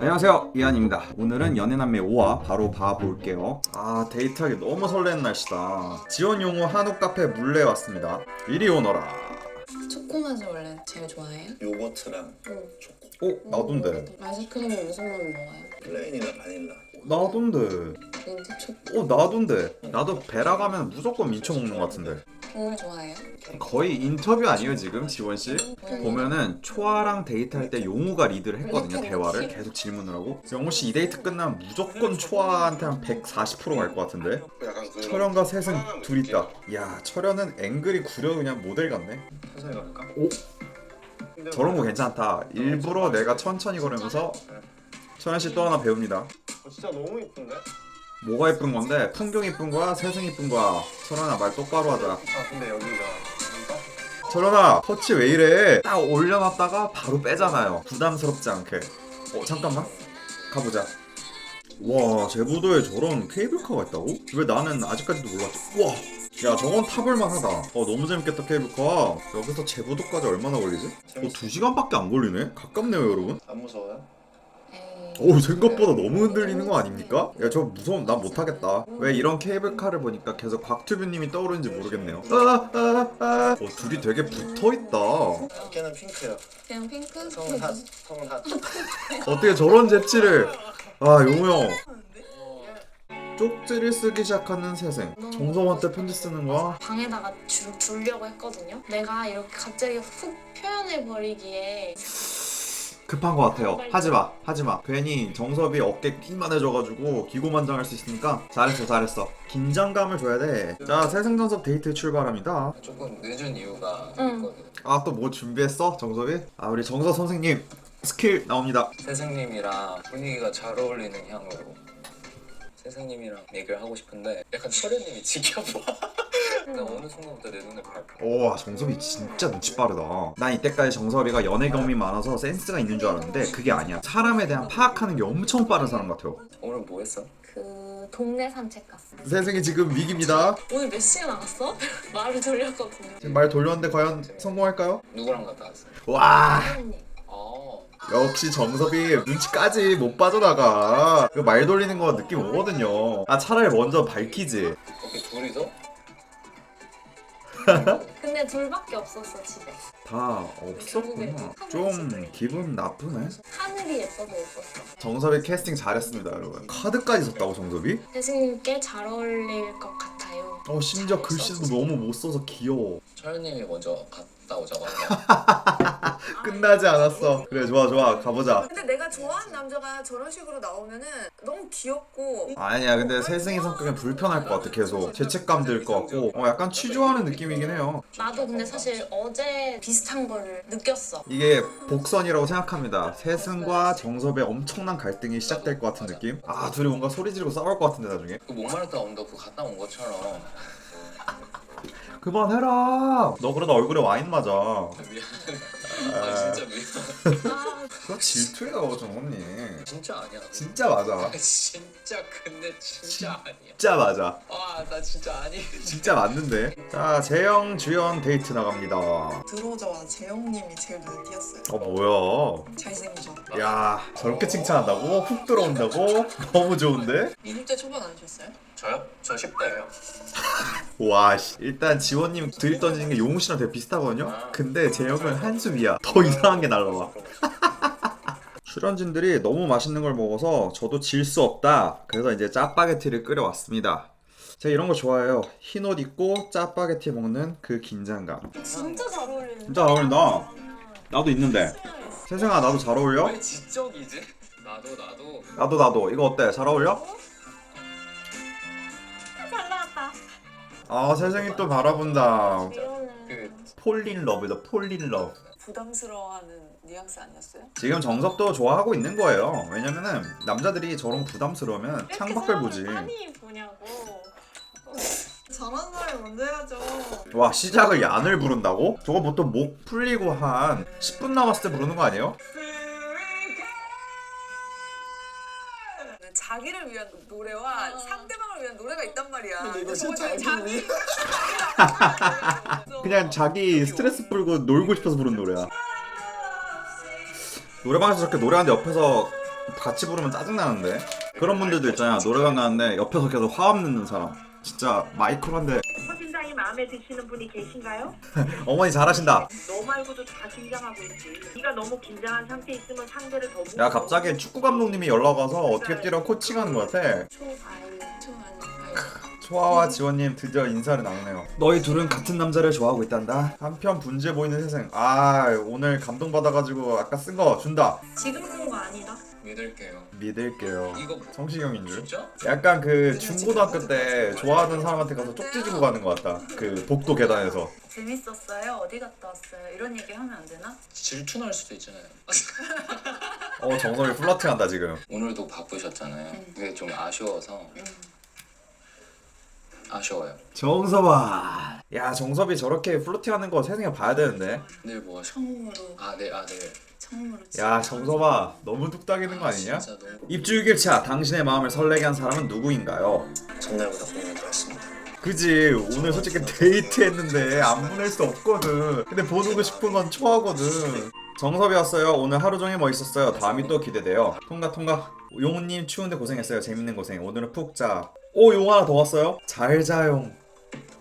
안녕하세요. 이한입니다. 오늘은 연애남매 5화 바로 봐볼게요. 아 데이트하기 너무 설레는 날씨다. 지원 용호 한옥 카페 물레 왔습니다. 이리 오너라. 초코맛을 원래 제일 좋아해요? 요거트랑 응. 초코. 어? 나돈데. 아이스크림은 무슨 맛 먹어요? 플레인이나 바닐라. 나돈데. 민트 초코. 어 나돈데. 나도 베라 가면 무조건 민초 먹는 것 같은데 국물 좋아해요? 거의 인터뷰 아니에요 지금 지원 씨? 보면은 초아랑 데이트할 때 용우가 리드를 했거든요 대화를 계속 질문을 하고 영호씨 이 데이트 끝나면 무조건 초아한테 한 140%갈 것 같은데 약간 그 철현과 세승 둘 있다 야 철현은 앵글이 구려 그냥 모델 같네 천천히 가볼까? 오? 저런 거 괜찮다. 일부러 내가 천천히 걸으면서 천현 씨 또 하나 배웁니다. 어, 진짜 너무 이쁜데? 뭐가 예쁜 건데? 풍경 이쁜 거야? 세승 이쁜 거야? 철현아 말 똑바로 하자. 아 근데 여기가? 철현아 터치 왜 이래? 딱 올려놨다가 바로 빼잖아요. 부담스럽지 않게. 어 잠깐만. 가보자. 와 제부도에 저런 케이블카가 있다고? 왜 나는 아직까지도 몰랐지? 와. 야 저건 타볼만 하다. 어 너무 재밌겠다 케이블카. 여기서 제부도까지 얼마나 걸리지? 어 2시간밖에 안 걸리네? 가깝네요 여러분. 안 무서워요? 오 생각보다 너무 흔들리는 거 아닙니까? 야 저 무서움 난 못하겠다. 왜 이런 케이블카를 보니까 계속 곽튜브님이 떠오르는지 모르겠네요. 아아 아 어, 둘이 되게 붙어있다. 걔는 핑크야. 그냥 핑크? 성은 핫 성은 핫. 어떻게 저런 재치를. 아 용우 형. 쪽지를 쓰기 시작하는 세생. 정성한테 편지 쓰는 거야? 방에다가 주, 주려고 했거든요? 내가 이렇게 갑자기 훅 표현해버리기에 급한 거 같아요 하지마 하지마 괜히 정섭이 어깨 낀만해져가지고 기고만장할 수 있으니까 잘했어 잘했어 긴장감을 줘야 돼 자 세생정섭 데이트 출발합니다 조금 늦은 이유가 응. 있거든. 아 또 뭐 준비했어 정섭이? 아 우리 정섭 선생님 스킬 나옵니다 선생님이랑 분위기가 잘 어울리는 향으로 선생님이랑 얘기를 하고 싶은데 약간 철현님이 지켜봐. 그러니까 어느 순간부터 내 눈을 밟혀. 오 정섭이 진짜 눈치 빠르다 난 이때까지 정섭이가 연애 경험이 많아서 센스가 있는 줄 알았는데 그게 아니야 사람에 대한 파악하는 게 엄청 빠른 사람 같아요 오늘 뭐 했어? 그 동네 산책 갔어 세승이 지금 위기입니다 오늘 몇 시에 나갔어? 말을 돌렸거든요 지금 말 돌렸는데 과연 성공할까요? 누구랑 갔다 왔어? 와 사장님 어. 역시 정섭이 눈치까지 못 빠져나가 그 말 돌리는 거 느낌 오거든요 아 차라리 먼저 밝히지 오케이 둘이서? 근데 둘밖에 없었어 집에. 다 없었구나. 좀 기분 나쁘네. 하늘이 예뻐서 예뻤어. 정섭이 캐스팅 잘했습니다 여러분. 카드까지 썼다고 정섭이? 대승님께 잘 어울릴 것 같아요. 어 심지어 글씨도 너무 못 써서 귀여워. 철현님이 먼저 갔다 오자고 한 거야. 끝나지 않았어. 그래 좋아 좋아. 가보자. 근데 내가 남자가 저런 식으로 나오면은 너무 귀엽고 아니야 근데 세승이 성격은 불편할 것 같아 계속. 죄책감 들 것 같고. 어 약간 취조하는 느낌이긴 해요. 나도 근데 사실 어제 비슷한 걸 느꼈어. 이게 복선이라고 생각합니다. 세승과 정섭의 엄청난 갈등이 시작될 것 같은 느낌? 아 둘이 뭔가 소리 지르고 싸울 것 같은데 나중에. 그 목마르다 언더 그 갔다 온 것처럼. 그만해라! 너 그러다 얼굴에 와인 맞아. 미안. 아 진짜 미안. 아 그거 질투예요 정섭님 진짜 아니야. 진짜 맞아 아, 진짜 근데 진짜 아니야. 진짜 맞아 아나 진짜 아니. 진짜 맞는데 자 재영 주연 데이트 나갑니다 들어오자마자 재영님이 제일 눈에 띄었어요. 어 뭐야 잘생기죠. 야 저렇게 칭찬한다고? 훅 들어온다고? 너무 좋은데? 20대 초반 아니셨어요? 저요? 저 10대예요. 와 씨. 일단 지원님 드립 던지는 게 용우 씨랑 되게 비슷하거든요? 근데 재영은 한수 위야 더 이상한 게 날라와 출연진들이 너무 맛있는 걸 먹어서 저도 질 수 없다. 그래서 이제 짜파게티를 끓여왔습니다. 제가 이런 거 좋아해요. 흰 옷 입고 짜파게티 먹는 그 긴장감. 진짜 잘 어울리는 진짜 잘 어울린다. 나도 있는데. 세상아 나도 잘 어울려? 왜 지적이지? 나도 나도. 나도 나도. 이거 어때? 잘 어울려? 잘 나왔다. 아 세상이 또 바라본다. 그 폴린 러브다. 폴린 러브. 부담스러워하는 뉘앙스 아니었어요? 지금 정석도 좋아하고 있는 거예요 왜냐면은 남자들이 저런 부담스러우면 창밖을 보지 많이 보냐고 잘하는 사람이 먼저 해야죠. 와 시작을 얀을 부른다고? 저거 보통 목 풀리고 한 10분 남았을 때 부르는 거 아니에요? 자기를 위한 노래와 상대방을 위한 노래가 있단 말이야. 근데 이거 저거 진짜 자기 그냥 자기 스트레스 풀고 놀고 싶어서 부른 노래야 노래방에서 저렇게 노래하는데 옆에서 같이 부르면 짜증나는데? 그런 분들도 있잖아요 노래방 가는데 옆에서 계속 화음 넣는 사람. 진짜 마이크로 한데. 서진장이 마음에 드시는 분이 계신가요? 어머니 잘하신다. 너 말고도 다 긴장하고 있지. 네가 너무 긴장한 상태 있으면 상대를 더야 갑자기 축구 감독님이 연락 와서 어떻게 뛰라 코칭하는 것 같아. 초알 초아와 지원님 드디어 인사를 나누네요. 너희 둘은 같은 남자를 좋아하고 있단다. 한편 분주해 보이는 세상 아 오늘 감동받아가지고 아까 쓴 거 준다. 지금 쓴 거 아니다. 믿을게요. 믿을게요. 이거 뭐- 성시경인 줄? 진짜? 약간 그 중고등학교 때 좋아하는 사람한테 가서 쪽지 주고 가는 것 같다. 그 복도 계단에서. 재밌었어요? 어디 갔다 왔어요? 이런 얘기 하면 안 되나? 질투날 수도 있잖아요. 어 정섭이 플러팅한다 지금. 오늘도 바쁘셨잖아요. 그게 좀 아쉬워서 아쉬워요. 정섭아 야 정섭이 저렇게 플러팅하는 거 세상에 봐야 되는데. 내일 뭐? 처음으로 아, 네, 아, 네. 처음으로 야 정섭아 너무 뚝딱이는 거 아니냐? 진짜 너무 입주일길차 당신의 마음을 설레게 한 사람은 누구인가요? 전날보다 고민이 들었습니다. 그지? 오늘 솔직히 데이트 했는데 안 보낼 수 없거든. 근데 보고 싶은 건 초하거든. 정섭이 왔어요. 오늘 하루 종일 멋있었어요. 다음이 또 기대돼요. 통과 통과. 용우님 추운데 고생했어요. 재밌는 고생. 오늘은 푹 자 오 용 하나 더 왔어요? 잘 자용.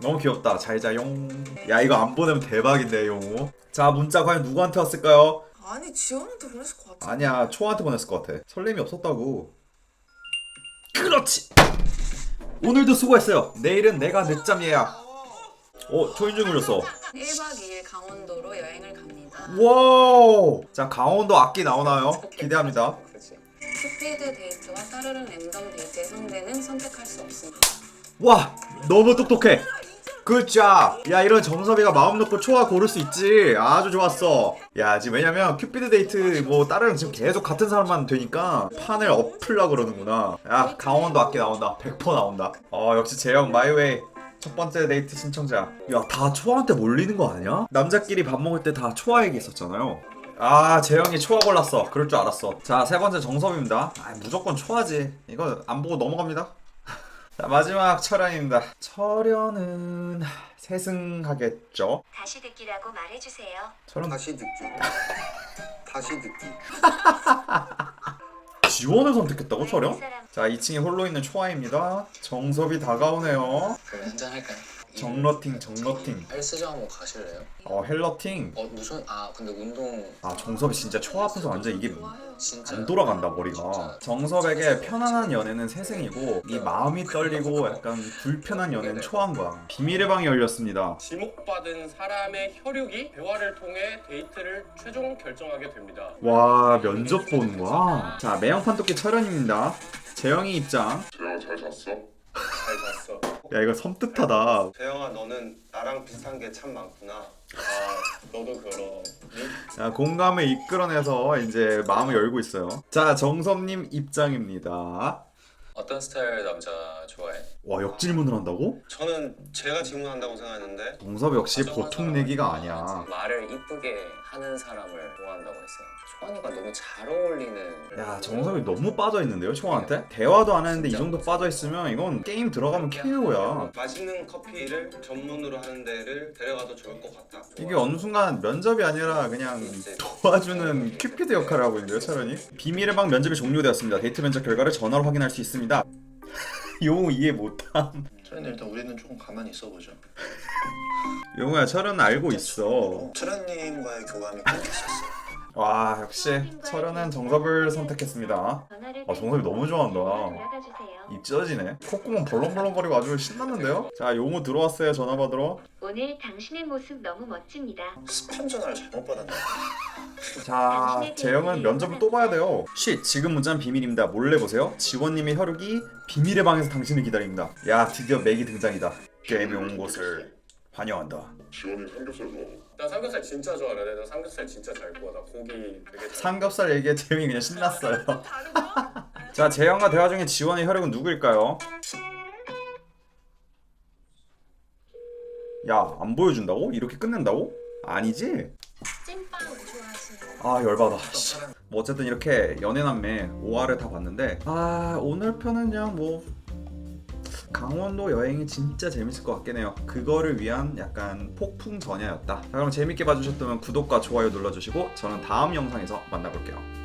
너무 귀엽다. 잘 자용. 야 이거 안 보내면 대박인데 용우 자 문자 과연 누구한테 왔을까요? 아니 지원한테 보냈을 것 같아. 아니야 초한테 보냈을 것 같아. 설렘이 없었다고. 그렇지! 오늘도 수고했어요. 내일은 내가 늦잠 예약 어 초인종 울렸어. 1박 2일 강원도로 여행을 갑니다. 와우! 자 강원도 악기 나오나요? 기대합니다. 그렇지. 큐피드 데이트와 따르릉 랜덤 상대는 선택할 수 없습니다 와 너무 똑똑해. 굿잡 야 이런 정섭이가 마음 놓고 초아 고를 수 있지. 아주 좋았어. 야 지금 왜냐면 큐피드 데이트 뭐 다른 지금 계속 같은 사람만 되니까 판을 엎으려 그러는구나. 야 강원도 악기 나온다. 100% 나온다. 어 역시 재영 마이웨이 첫 번째 데이트 신청자. 야 다 초아한테 몰리는 거 아니야? 남자끼리 밥 먹을 때 다 초아 얘기 있었잖아요. 아 재영이 초아 골랐어. 그럴 줄 알았어. 자 세 번째 정섭입니다. 아 무조건 초아지. 이거 안 보고 넘어갑니다 자 마지막 철현입니다. 철현은 세승하겠죠? 다시 듣기라고 말해주세요. 철현 다시 듣기. 다시 듣기. 지원을 선택했다고 철현? 이 사람 자 2층에 홀로 있는 초아입니다. 정섭이 다가오네요. 그럼 한잔 할까요? 정러팅 정러팅. 헬스장 한번 가실래요? 어 헬러팅. 어 무슨 아 근데 운동 아 정섭이 진짜 초아 앞에서 완전 이게 진짜 안 돌아간다 머리가. 정섭에게 편안한 연애는 세승이고 이 마음이 떨리고 약간 불편한 연애는 초아인 거야. 비밀의 방이 열렸습니다. 지목받은 사람의 혈육이 대화를 통해 데이트를 최종 결정하게 됩니다. 와 면접 보는 거야. 자 매형판 토끼 철현입니다. 재영이 입장. 잘 잤어? 잘 잤어. 야 이거 섬뜩하다. 재영아 너는 나랑 비슷한 게 참 많구나. 아, 너도 그러. 자, 공감을 이끌어내서 이제 마음을 열고 있어요. 자, 정섭님 입장입니다. 어떤 스타일 남자? 와, 역질문을 한다고? 저는 제가 질문한다고 생각했는데 정섭 역시 보통. 내기가 아니야. 말을 이쁘게 하는 사람을 좋아한다고 했어요. 초원이가 너무 잘 어울리는. 야, 정섭이 너무 빠져 있는데요, 초아한테? 대화도 안 했는데 이 정도 빠져 있으면 이건 게임 들어가면 KO야. 맛있는 커피를 전문으로 하는 데를 데려가도 좋을 것 같아. 이게 어느 순간 면접이 아니라 그냥 도와주는 큐피드 역할을 하고 있는데요, 차련이? 비밀의 방 면접이 종료되었습니다. 데이트 면접 결과를 전화로 확인할 수 있습니다. 용우 이해 못함. 철현이 일단 우리는 조금 가만히 있어보죠. 용우야, 철은 알고 있어. 철현님과의 교감이 끊겼었어. 와 역시 철현은 정섭을 선택했습니다. 아, 정섭이 너무 좋아한다. 입 찢어지네. 콧구멍 벌렁벌렁거리고 아주 신났는데요? 자 용우 들어왔어요 전화 받으러. 오늘 당신의 모습 너무 멋집니다. 스팸 전화를 잘못 받았네. 자 재영은 면접을 또 봐야 돼요. 쉿 지금 문자는 비밀입니다. 몰래 보세요. 지원님의 혈육이 비밀의 방에서 당신을 기다립니다. 야 드디어 맥이 등장이다. 게임에 온 곳을 환영한다 지원이 삼겹살 좋아. 나 삼겹살 진짜 좋아하는데 나 삼겹살 진짜 잘 구워. 나 고기 되게 잘. 삼겹살 얘기에 재영이 그냥 신났어요 자 재영과 대화 중에 지원의 혈육은 누구일까요? 야 안 보여준다고? 이렇게 끝낸다고? 아니지? 찐빵 좋아하시는 아 열받아 씨. 뭐 어쨌든 이렇게 연애남매 5화를 다 봤는데 아 오늘 편은 그냥 뭐 강원도 여행이 진짜 재밌을 것 같긴 해요. 그거를 위한 약간 폭풍 전야였다. 자 그럼 재밌게 봐주셨다면 구독과 좋아요 눌러주시고 저는 다음 영상에서 만나볼게요